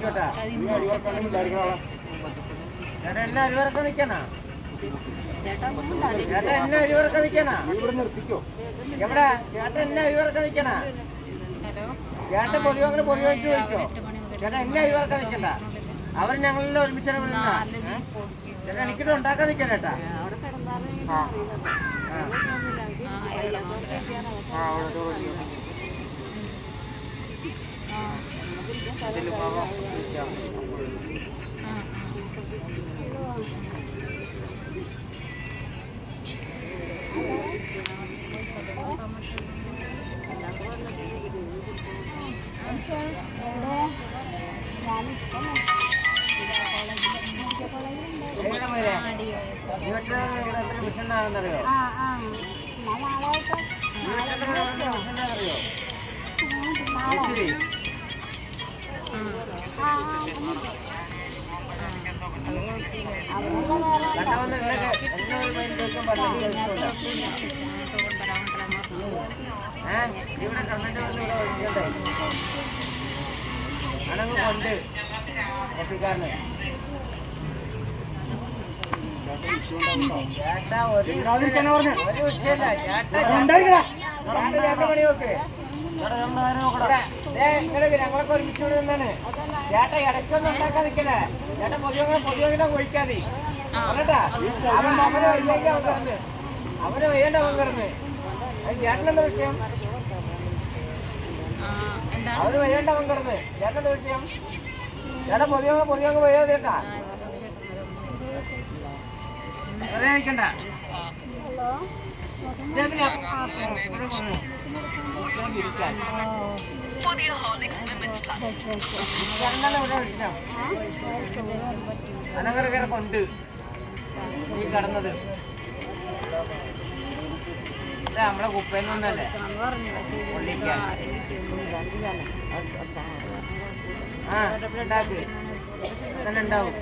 ചേട്ടാ എന്നാ അരിവറക്കം നിക്കണ ചേട്ടാ എന്നെ അരിവറക്കം നിക്കണ നീ ഇവിടെ നിർത്തിക്കോ എവിടെ ചേട്ടാ എന്നെ അരിവറക്കം നിക്കണ ഹലോ ചേട്ടൻ പൊതുവെ അങ്ങനെ പൊതുവെ വെച്ച് ചോദിക്കോ ചേട്ടാ എന്നാ അരിവറക്കം നിക്കണ്ട അവർ ഞങ്ങളെല്ലാം ഒരുമിച്ചാണ് ചേട്ടാ എനിക്കിട്ട് ഉണ്ടാക്കാൻ നിൽക്കാൻ കേട്ടാ. ആ. ഏ? ഇവിടെ കണ്ടിട്ട് വന്ന് ഇവിടെ വിളിക്കണ്ടേ? അതങ്ങ് കൊണ്ട് ഒപ്പിക്കാരന് ചേട്ടാ ഒരു ഇടാതിരിക്കാനാ പറഞ്ഞെ? ഒരു വിഷയമില്ല ചേട്ടാ ഇവിടെ ഉണ്ടായിരിക്കടാ. ചേട്ടാ ചേട്ടൻ പണി നോക്ക് ഇങ്ങളൊക്കെ ഞങ്ങളൊക്കെ ഒരുമിച്ച് കൂടി നിന്നാണ് ചേട്ടാ ഇടയ്ക്കൊന്നും ഉണ്ടാക്കാൻ നിക്കണേ ചേട്ടാ പൊതുവെ പൊതുവെ ഒഴിക്കാതെ പറഞ്ഞട്ടാ അവൻ അവന് വയ്യാക്കി അവൻ കിടന്ന് അവന് വയ്യണ്ട അവൻ കിടന്ന് അത് ചേട്ടനെന്താ വിഷയം? അവന് വയ്യണ്ട അവൻ കിടന്ന് ചേട്ടനെന്താ വിഷയം ചേട്ടാ. പൊതുവെ പൊതുവെ വയ്യാതെ ചേട്ടാ വെറുതെ ഹോളിക്സ് വിമൻസ് പ്ലസ്. അനങ്ങറ കൊണ്ട് നീ കടന്നത്. നമ്മളെ കുപ്പയിൽ നിന്നല്ലേ കൊള്ളിക്കാൻ ആ ഉണ്ടാക്ക്. തന്നെ ഉണ്ടാവും.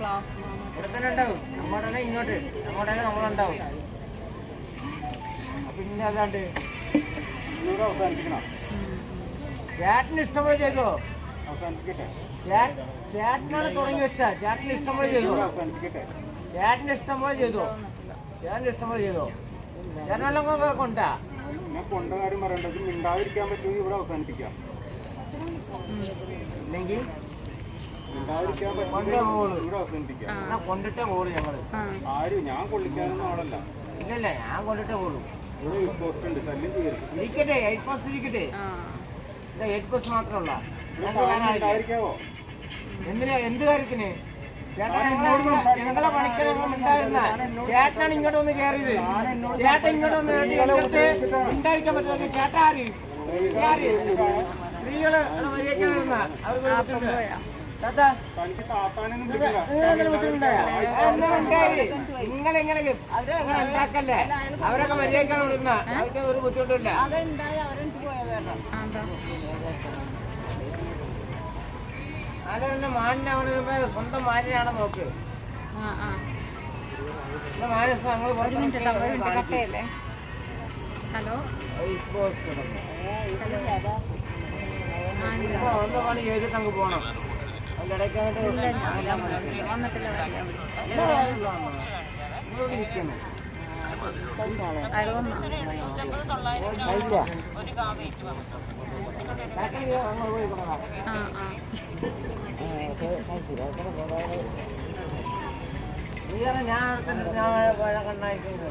ഇവിടെ തന്നെ ഉണ്ടാവും. അങ്ങോട്ടല്ലേ ഇങ്ങോട്ട്. അങ്ങോട്ടല്ലേ നമ്മളുണ്ടാവും. പിന്നെ ഇവിടെ അവസാനിപ്പിക്കണം. ചേട്ടന് ഇഷ്ടംപോലെ ചെയ്തോ? അവസാനിപ്പിക്കട്ടെ. ചേട്ടനാണ് തുടങ്ങി വെച്ച ചേട്ടന് ഇഷ്ടംപോലെ ചെയ്തോ? അവസാനിപ്പിക്കട്ടെ. ചേട്ടന് ഇഷ്ടംപോലെ ചെയ്തോ? ചേട്ടന് ഇഷ്ടംപോലെ ചെയ്തോ? ചേട്ടനെല്ലാം കൊണ്ടാ? ഞാൻ കൊണ്ട കാര്യം പറയേണ്ടത് മിണ്ടാതിരിക്കാൻ പറ്റുമെങ്കിൽ ഇവിടെ അവസാനിപ്പിക്കാം. ഇല്ലെങ്കിൽ കൊണ്ടിട്ടേ പോളൂ ഞങ്ങൾ ആരും ഞാൻ കൊള്ളിക്കാനൊന്നും ഇല്ലല്ല ഞാൻ കൊണ്ടിട്ടേ പോളൂ ഇരിക്കട്ടെ എയ്റ്റ് ബസ് ഇരിക്കട്ടെ എയ്റ്റ് ബസ് മാത്രമല്ല എന്തിനാ എന്ത് കാര്യത്തിന് ചേട്ടാ ഞങ്ങളെ ഞങ്ങളെ പണിക്ക് ഞങ്ങൾ ഉണ്ടായിരുന്ന ചേട്ടനാണ് ഇങ്ങോട്ട് വന്ന് കയറിയത് ചേട്ടൻ ഇങ്ങോട്ട് വന്ന് കയറിയിട്ട് ഉണ്ടായിരിക്കാൻ പറ്റുന്നത് ചേട്ടാ ആര് സ്ത്രീകൾ മര്യാദ അവർക്ക് നിങ്ങൾ ഉണ്ടാക്കല്ലേ? അവരൊക്കെ മര്യാദക്കാണ് വിടുന്ന. അവർക്ക് ഒരു ബുദ്ധിമുട്ടില്ല എന്താ? ആരെ തന്നെ മാനിനെ അവന് സ്വന്തം മാനിനാണ് നോക്ക്? മാനസ് ഞങ്ങൾ ഹലോ. ഒന്ന് പണി ചെയ്തിട്ട് അങ്ങ് പോണം. അതിന്റെ ഇടയ്ക്ക് അങ്ങോട്ട് ഇല്ല ഇല്ല വന്നിട്ടില്ല വന്നിട്ടില്ല വരില്ല ഇങ്ങോട്ട് ഇരിക്കുന്നു. അയാൾ വന്നു പൈസ. ബാക്കി ഇത് അങ്ങ് പോയി കൊടുക്കണം. ആ ആ ഞാൻ അടുത്ത്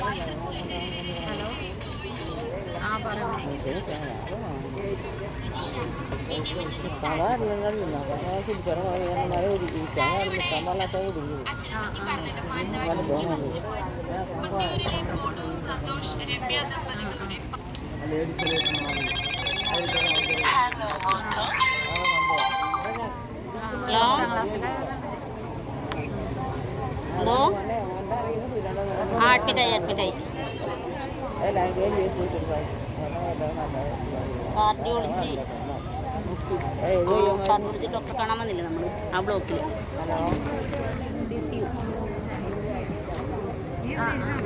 ഹലോ ആ ഹലോ ഹലോ എന്തോ ആ അടുപ്പിട്ടായി അടുപ്പിട്ടായി കാർഡി വിളിച്ച്. കാർഡ് വിളിച്ച് ഡോക്ടറെ കാണാൻ വന്നില്ലേ നമ്മൾ ആ ബ്ലോക്കിൽ സി യു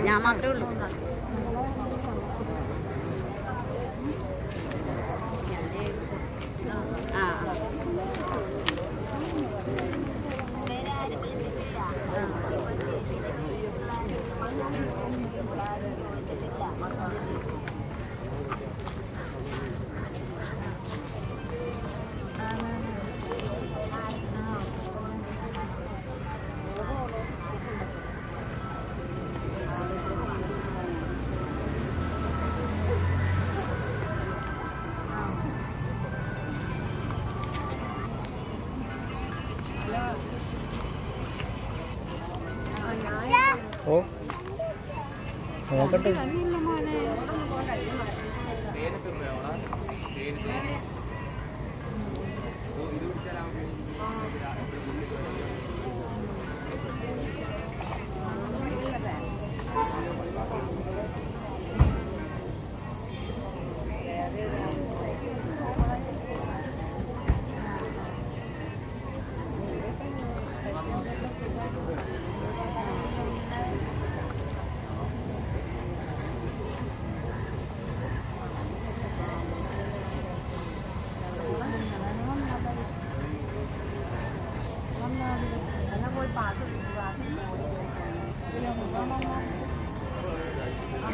ഞാൻ മാത്രമേ ഉള്ളൂ. നോക്കട്ടെ